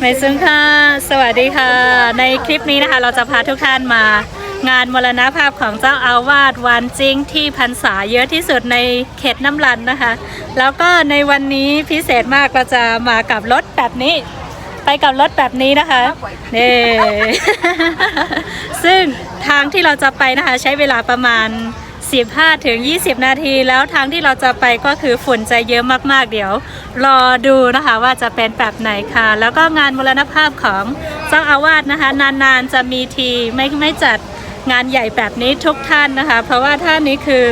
ไม่ซึ้งค่ะ สวัสดีค่ะ ในคลิปนี้นะคะ เราจะพาทุกท่านมางานมรณภาพของเจ้าอาวาสวันจริงที่พรรษาเยอะที่สุดในเขตน้ำรันนะคะ แล้วก็ในวันนี้พิเศษมากเราจะมากับรถแบบนี้ ไปกับรถแบบนี้นะคะนี่ซึ่งทางที่เราจะไปนะคะ ใช้เวลาประมาณ 15ถึง20 นาที แล้วทางที่เราจะไปก็คือฝุ่นจะเยอะมากๆ เดี๋ยว รอดูนะคะว่าจะเป็นแบบไหนค่ะ แล้วก็งานมรณภาพของเจ้าอาวาสนะคะ นานๆจะมีทีไม่ไม่จัดงานใหญ่แบบนี้ทุกท่านนะคะ เพราะว่าท่านนี้คือ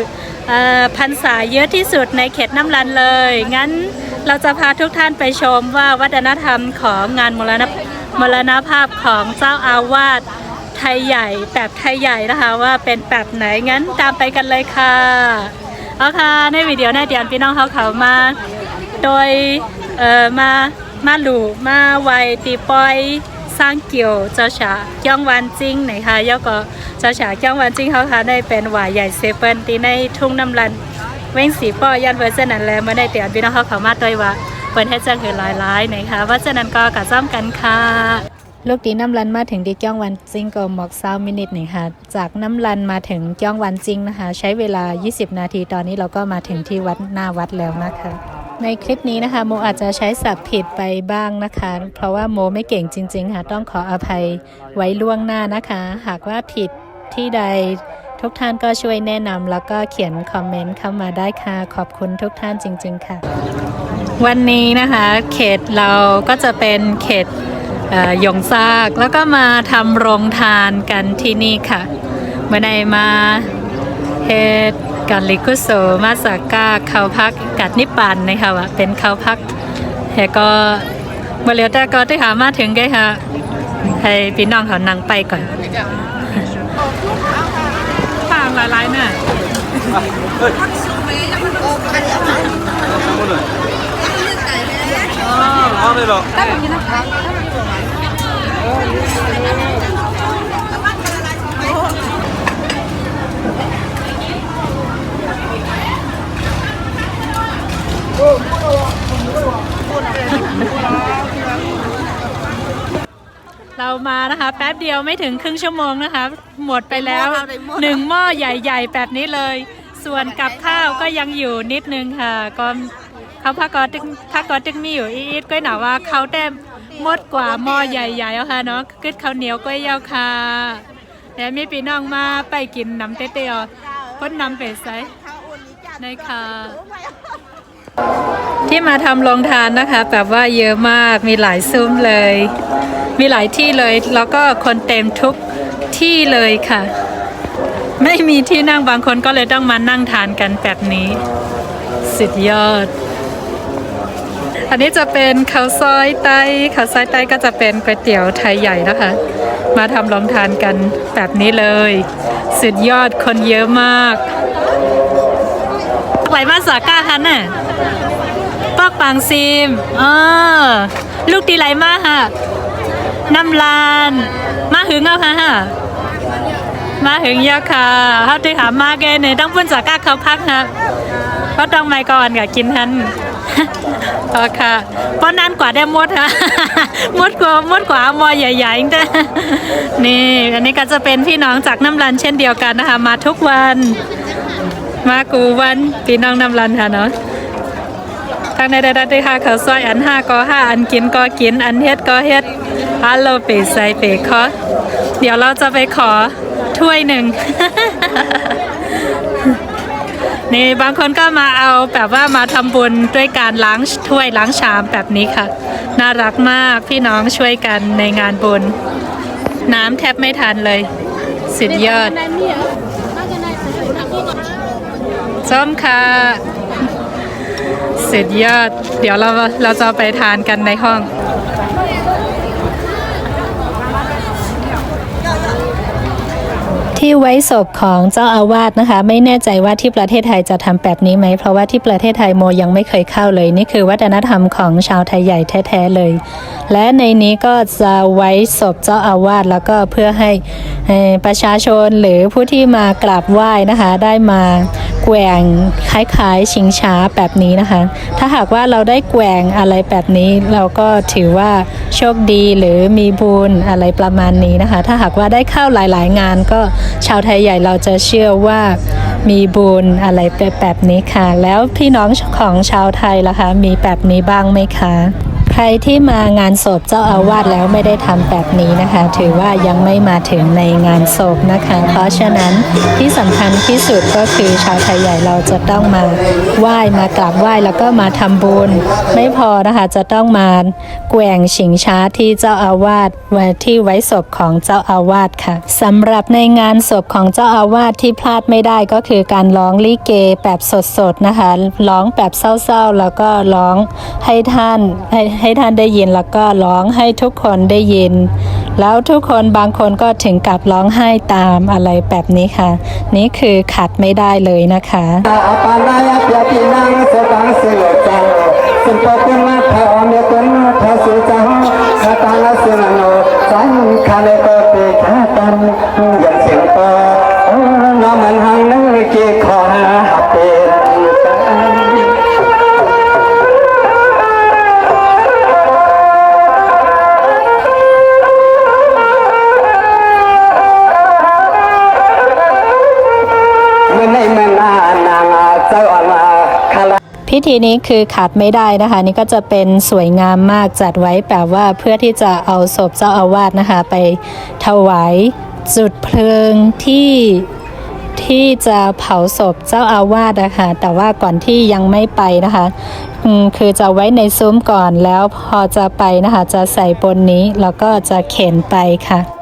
อพรรษาเยอะที่สุดในเขตน้ำรันเลย งั้นเราจะพาทุกท่านไปชมว่าวัฒนธรรมของงานมรณมรณภาพของเจ้าอาวาส ไทยใหญ่แบบไทยใหญ่นะคะ ว่าเป็นแบบไหนงั้นตามไปกันเลยค่ะเอาค่ะในวิดีโอในเดียนพี่น้องเขาเขามา โดยเอ่อมามาหลูมาไวตีปอยสร้างเกี่ยวเจ้าฉาจ้องวันจริงไหนคะย่อก็เจ้าฉาจ้องวันจริงเขาค่ะได้เป็นหวายใหญ่เซเปิลตีในทุ่งน้ำรันเว้งสีป้อยันเวอร์เซนนั่นแหละเมื่อได้เตียนพี่น้องเขาเขามาด้วยว่าเปิดให้จังหือหลายร้ายๆนคะว่าฉะนั้นก็กระซ้ำกันค่ะ ลูกดีน้ำรันมาถึงดีจ้องวันจริงก็หมอกเศร้ามินิทนี่งค่ะจากน้ำรันมาถึงจ้องวันจริงนะคะ ใช้เวลา 20 นาทีตอนนี้เราก็มาถึงที่วัดหน้าวัดแล้วนะคะในคลิปนี้นะคะโมอาจจะใช้ศัพท์ผิดไปบ้างนะคะ เพราะว่าโมไม่เก่งจริง ๆ ค่ะ ต้องขออภัยไว้ล่วงหน้านะคะ หากว่าผิดที่ใดทุกท่านก็ช่วยแนะนำแล้วก็เขียนคอมเมนต์เข้ามาได้ค่ะขอบคุณทุกท่านจริง ๆ ค่ะ วันนี้นะคะ เขตเราก็จะเป็นเขต หยงซากแล้วก็มาทำโรงทานกันที่นี่ค่ะเมื่อใดมาเฮดกันลิกุโสมาสาก้าเขาพักกัดนิปันนะคะว่าเป็นเขาพักแล้ก็มาเอเร็วแต่ก็ที่หามาถึงได้ค่ะให้พี่น้องเขานั่งไปก่อนต่างหลายๆน่ะอ๋อไม่หรอก เรามานะคะแป๊บเดียวไม่ถึงครึ่งชั่วโมงนะคะ หมดไปแล้วหนึ่งหม้อใหญ่ๆแบบนี้เลย ส่วนกับข้าวก็ยังอยู่นิดนึงค่ะก็เขาพักกอตึกพักกอตึกมีอยู่อีดก็หนาว่าเขาแต้ม มดกว่าหม้อใหญ่ๆแล้วค่ะเนาะกึดข้าวเหนียวก็ยยาวค่ะแล้วมีพี่น้องมาไปกินน้ำเตี้ยวๆพ้นน้ำเป็ดใสในค่ะที่มาทำโรงทานนะคะ แบบว่าเยอะมากมีหลายซุ้มเลย มีหลายที่เลย แล้วก็คนเต็มทุกที่เลยค่ะ ไม่มีที่นั่งบางคนก็เลยต้องมานั่งทานกันแบบนี้ สุดยอด อันนี้จะเป็นข้าวซอยไต้ข้าวซอยไต้ก็จะเป็นก๋วยเตี๋ยวไทยใหญ่นะคะ มาทำลองทานกันแบบนี้เลย สุดยอดคนเยอะมากไหวมาสาก้าคันน่ะปอกปางซิมเออลูกตีไหลมากค่ะน้ำลาน มาหึงเอาค่ะฮะมาหึงเยอะค่ะเขาที่หามาแกเนี่ยต้องพุ่นจาก้าเขาพักครับเพราะต้องไม่ก่อนกับกินทัน โอค่ะเพราะนั้นกว่าได้มดค่ะมดกว่ามดกว่าเอมอใหญ่ๆแต่นี่อันนี้ก็จะเป็นพี่น้องจากน้ำรันเช่นเดียวกันนะคะ มาทุกวัน มากูวันพี่น้องน้ำรันค่ะเนาะทางในใดๆที่ห้าเขาซอยอันห้าก็ห้าอันกินก็กิน อันเฮ็ดก็เฮ็ดฮัลโหลเปใส่เปขอเดี๋ยวเราจะไปขอถ้วยหนึ่ง นี่บางคนก็มาเอาแบบว่ามาทำบุญด้วยการล้างถ้วยล้างชามแบบนี้ค่ะ น่ารักมากพี่น้องช่วยกันในงานบุญ น้ำแทบไม่ทันเลย สุดยอดส้มค่ะสุดยอด เดี๋ยวเราเราจะไปทานกันในห้อง ที่ไว้ศพของเจ้าอาวาสนะคะ ไม่แน่ใจว่าที่ประเทศไทยจะทำแบบนี้ไหม เพราะว่าที่ประเทศไทยโมยังไม่เคยเข้าเลย นี่คือวัฒนธรรมของชาวไทยใหญ่แท้ๆเลย และในนี้ก็จะไว้ศพเจ้าอาวาสแล้วก็เพื่อให้ประชาชนหรือผู้ที่มากราบไหว้นะคะ ได้มา แกว่งคล้ายๆ ชิงช้าแบบนี้นะคะ ถ้าหากว่าเราได้แกว่งอะไรแบบนี้ เราก็ถือว่าโชคดีหรือมีบุญอะไรประมาณนี้นะคะ ถ้าหากว่าได้เข้าหลายๆ งานก็ชาวไทยใหญ่เราจะเชื่อว่ามีบุญอะไรแบบนี้ค่ะ แล้วพี่น้องของชาวไทยล่ะคะ มีแบบนี้บ้างไหมคะ ใครที่มางานศพเจ้าอาวาสแล้วไม่ได้ทำแบบนี้นะคะ ถือว่ายังไม่มาถึงในงานศพนะคะ เพราะฉะนั้นที่สำคัญที่สุดก็คือชาวไทยใหญ่เราจะต้องมาไหว้มากราบไหว้แล้วก็มาทำบุญ ไม่พอนะคะจะต้องมาแกว่งชิงช้าที่เจ้าอาวาสไว้ที่ไว้ศพของเจ้าอาวาสค่ะสำหรับในงานศพของเจ้าอาวาสที่พลาดไม่ได้ก็คือการร้องลิเกแบบสดๆนะคะร้องแบบเศร้าๆ แล้วก็ร้องให้ท่านให้ให้ท่านได้ยินแล้วก็ร้องให้ทุกคนได้ยิน แล้วทุกคนบางคนก็ถึงกับร้องไห้ตามอะไรแบบนี้ค่ะ นี่คือขาดไม่ได้เลยนะคะสาตัางเสียงปอ ธีนี้คือขาดไม่ได้นะคะ นี่ก็จะเป็นสวยงามมากจัดไว้แบบว่าเพื่อที่จะเอาศพเจ้าอาวาสนะคะ ไปถวายจุดเพลิงที่ที่จะเผาศพเจ้าอาวาสนะคะแต่ว่าก่อนที่ยังไม่ไปนะคะคือจะไว้ในซุ้มก่อนแล้วพอจะไปนะคะ จะใส่บนนี้แล้วก็จะเข็นไปค่ะ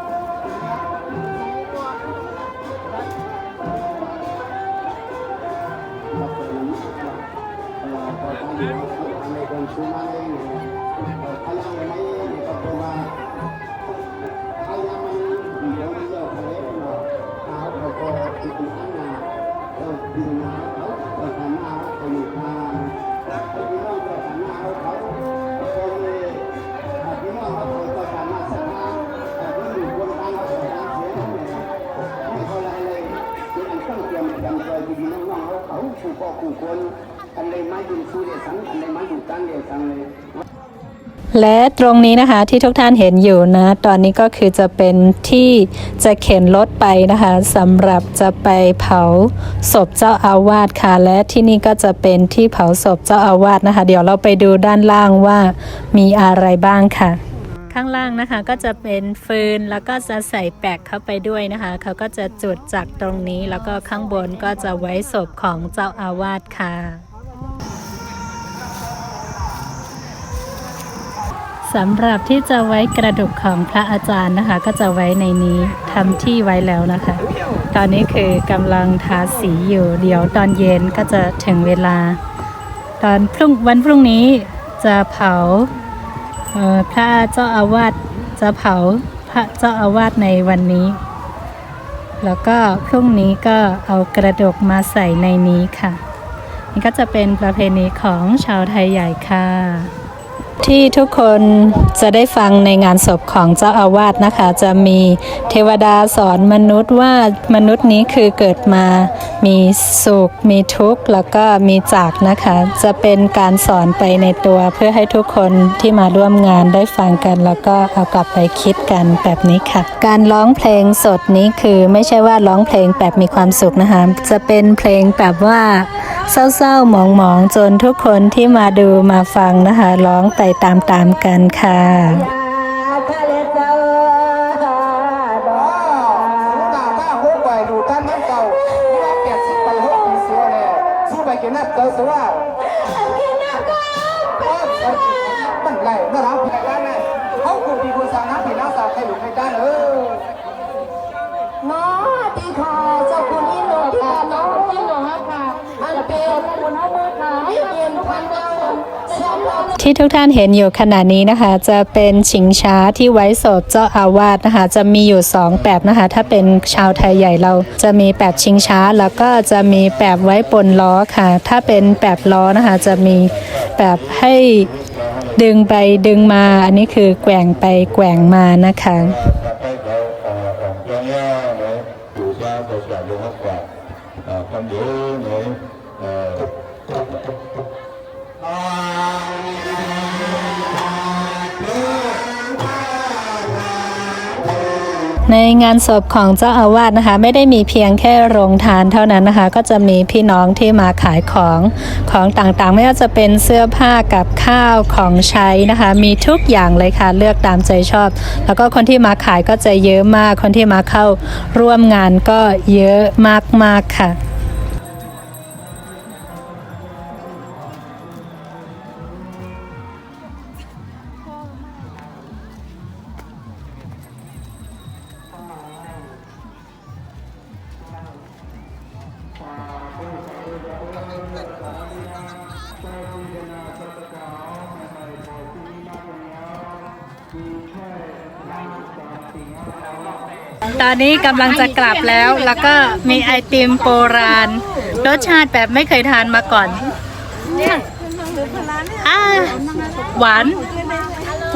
อันเลยมาอยู่สู้เดสังอันเลยมาอยู่ตั้งเดสังเลยและตรงนี้นะคะที่ทุกท่านเห็นอยู่นะ ตอนนี้ก็คือจะเป็นที่จะเข็นรถไปนะคะสำหรับจะไปเผาศพเจ้าอาวาสค่ะ และที่นี่ก็จะเป็นที่เผาศพเจ้าอาวาสนะคะ เดี๋ยวเราไปดูด้านล่างว่ามีอะไรบ้างค่ะ ข้างล่างนะคะก็จะเป็นฟืนแล้วก็จะใส่แปะเข้าไปด้วยนะคะ เขาก็จะจุดจากตรงนี้แล้วก็ข้างบนก็จะไว้ศพของเจ้าอาวาสค่ะสำหรับที่จะไว้กระดูกของพระอาจารย์นะคะ ก็จะไว้ในนี้ทำที่ไว้แล้วนะคะ ตอนนี้คือกำลังทาสีอยู่ เดี๋ยวตอนเย็นก็จะถึงเวลา ตอนพรุ่งวันพรุ่งนี้จะเผา พระเจ้าอาวาสจะเผาพระเจ้าอาวาสในวันนี้ แล้วก็พรุ่งนี้ก็เอากระดูกมาใส่ในนี้ค่ะ นี่ก็จะเป็นประเพณีของชาวไทยใหญ่ค่ะ ที่ทุกคนจะได้ฟังในงานศพของเจ้าอาวาสนะคะ จะมีเทวดาสอนมนุษย์ว่ามนุษย์นี้คือเกิดมามีสุข มีทุกข์ แล้วก็มีจากนะคะ จะเป็นการสอนไปในตัวเพื่อให้ทุกคนที่มาร่วมงานได้ฟังกัน แล้วก็เอากลับไปคิดกันแบบนี้ค่ะ การร้องเพลงสดนี้คือไม่ใช่ว่าร้องเพลงแบบมีความสุขนะคะ จะเป็นเพลงแบบว่า เศร้าๆหมองๆ จนทุกคนที่มาดูมาฟังนะคะ ร้องไปตามๆกันค่ะ ที่ทุกท่านเห็นอยู่ขณะนี้นะคะ จะเป็นชิงช้าที่ไว้ศพเจ้าอาวาสนะคะ จะมีอยู่สองแบบนะคะ ถ้าเป็นชาวไทยใหญ่เราจะมีแบบชิงช้า แล้วก็จะมีแบบไว้บนล้อค่ะ ถ้าเป็นแบบล้อนะคะ จะมีแบบให้ดึงไปดึงมา อันนี้คือแกว่งไปแกว่งมานะคะ ในงานศพของเจ้าอาวาสนะคะ ไม่ได้มีเพียงแค่โรงทานเท่านั้นนะคะ ก็จะมีพี่น้องที่มาขายของของต่างๆ ไม่ว่าจะเป็นเสื้อผ้ากับข้าวของใช้นะคะ มีทุกอย่างเลยค่ะเลือกตามใจชอบ แล้วก็คนที่มาขายก็จะเยอะมาก คนที่มาเข้าร่วมงานก็เยอะมากๆค่ะ ตอนนี้กำลังจะกลับแล้ว แล้วก็มีไอติมโบราณ รสชาติแบบไม่เคยทานมาก่อนอาหวาน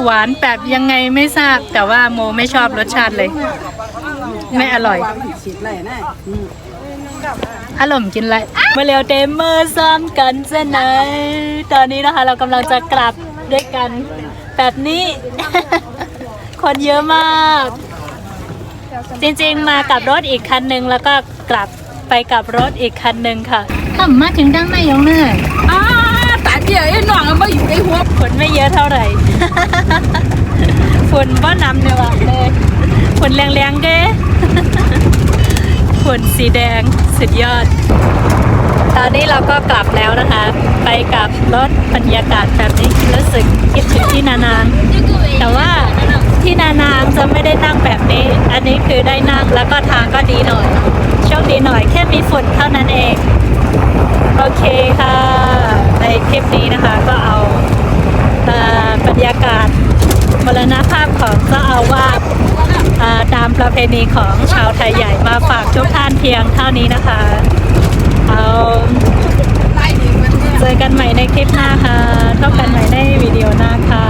หวานแบบยังไงไม่ทราบ แต่ว่าโมไม่ชอบรสชาติเลย ไม่อร่อยอารมณ์กินอะไรมาเร็วเต็มมือซ้อมกันซะหน่อยตอนนี้นะคะ เรากำลังจะกลับด้วยกัน แบบนี้ คนเยอะมาก จริงๆมากับรถอีกคันหนึ่งแล้วก็กลับไปกับรถอีกคันหนึ่งค่ะทำมาถึงดังไม่ยงเลยอ่าตาเจี๋ยไอ้หน่องมาอยู่ในหัวฝนไม่เยอะเท่าไหร่ฝนบ้านำเนี่ยว่ะเลยฝนแรงๆเด้ฝนสีแดงสุดยอด ตอนนี้เราก็กลับแล้วนะคะ ไปกับรถบรรยากาศแบบนี้รู้สึกคิดถึงที่นานางแต่ว่า ที่นานางจะไม่ได้นั่งแบบนี้ อันนี้คือได้นั่งแล้วก็ทางก็ดีหน่อยโชคดีหน่อยแค่มีฝนเท่านั้นเอง โอเคค่ะ ในคลิปนี้นะคะก็เอาอบรรยากาศมรณภาพของเจ้าอาวาสตามประเพณีของชาวไทยใหญ่มาฝากทุกท่านเพียงเท่านี้นะคะ เอาเจอกันใหม่ในคลิปหน้าค่ะพบกันใหม่ในวิดีโอหน้าค่ะ